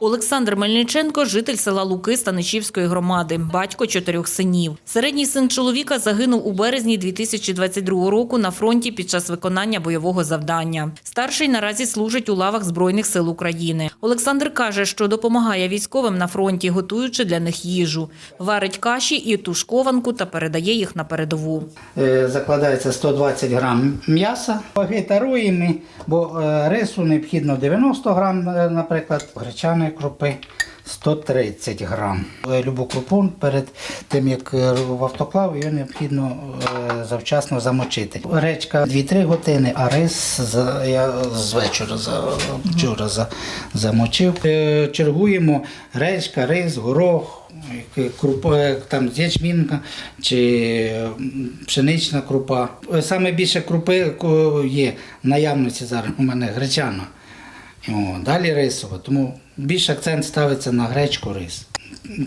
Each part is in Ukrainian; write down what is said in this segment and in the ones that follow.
Олександр Мельниченко – житель села Луки Станичівської громади, батько чотирьох синів. Середній син чоловіка загинув у березні 2022 року на фронті під час виконання бойового завдання. Старший наразі служить у лавах Збройних сил України. Олександр каже, що допомагає військовим на фронті, готуючи для них їжу. Варить каші і тушкованку та передає їх на передову. Е, закладається 120 грам м'яса. Вегетаруємо, бо е, рису необхідно 90 грам, е, наприклад, гречаної крупи 130 грам. Любу крупу перед тим, як е, в автоклав, її необхідно е, завчасно замочити. Гречка 2-3 години, а рис я з вечора вчора за, замочив. Е, Чергуємо гречка, рис, горох. Крупа, там ячмінка чи пшенична крупа. Саме більше крупи є наявності зараз у мене гречана. Далі рисова, тому більше акцент ставиться на гречку рис.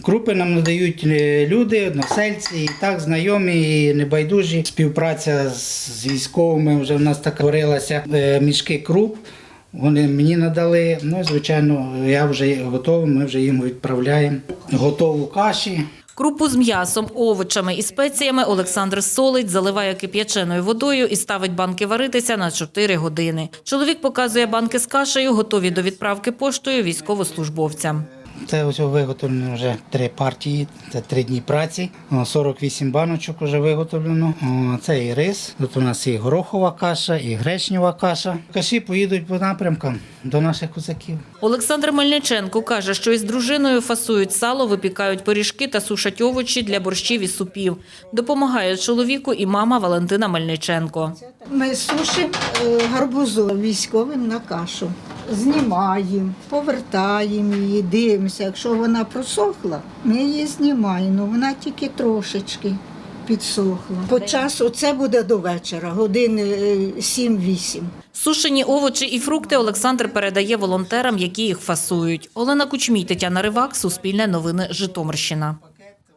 Крупи нам надають е, люди, односельці, і так знайомі, і небайдужі. Співпраця з з військовими вже в нас так творилася е, мішки круп. Вони мені надали. Ну, звичайно, я вже готовий, ми вже їм відправляємо готову каші. Крупу з м'ясом, овочами і спеціями Олександр солить, заливає кип'яченою водою і ставить банки варитися на 4 години. Чоловік показує банки з кашею, готові до відправки поштою військовослужбовцям. Це ось виготовлено вже три партії, це три дні праці. О, 48 баночок вже виготовлено. Це і рис. Тут у нас і горохова каша, і гречнева каша. Каші поїдуть по напрямкам до наших козаків. Олександр Мельниченко каже, що із дружиною фасують сало, випікають пиріжки та сушать овочі для борщів і супів. Допомагає чоловіку і мама Валентина Мельниченко. Ми сушимо е, гарбузу військовим на кашу. Знімаємо, повертаємо її, дивимося. Якщо вона просохла, ми її знімаємо. Вона тільки трошечки підсохла. По часу це буде до вечора, годин е, 7-8. Сушені овочі і фрукти Олександр передає волонтерам, які їх фасують. Олена Кучмій, Тетяна Ривак, Суспільне новини, Житомирщина.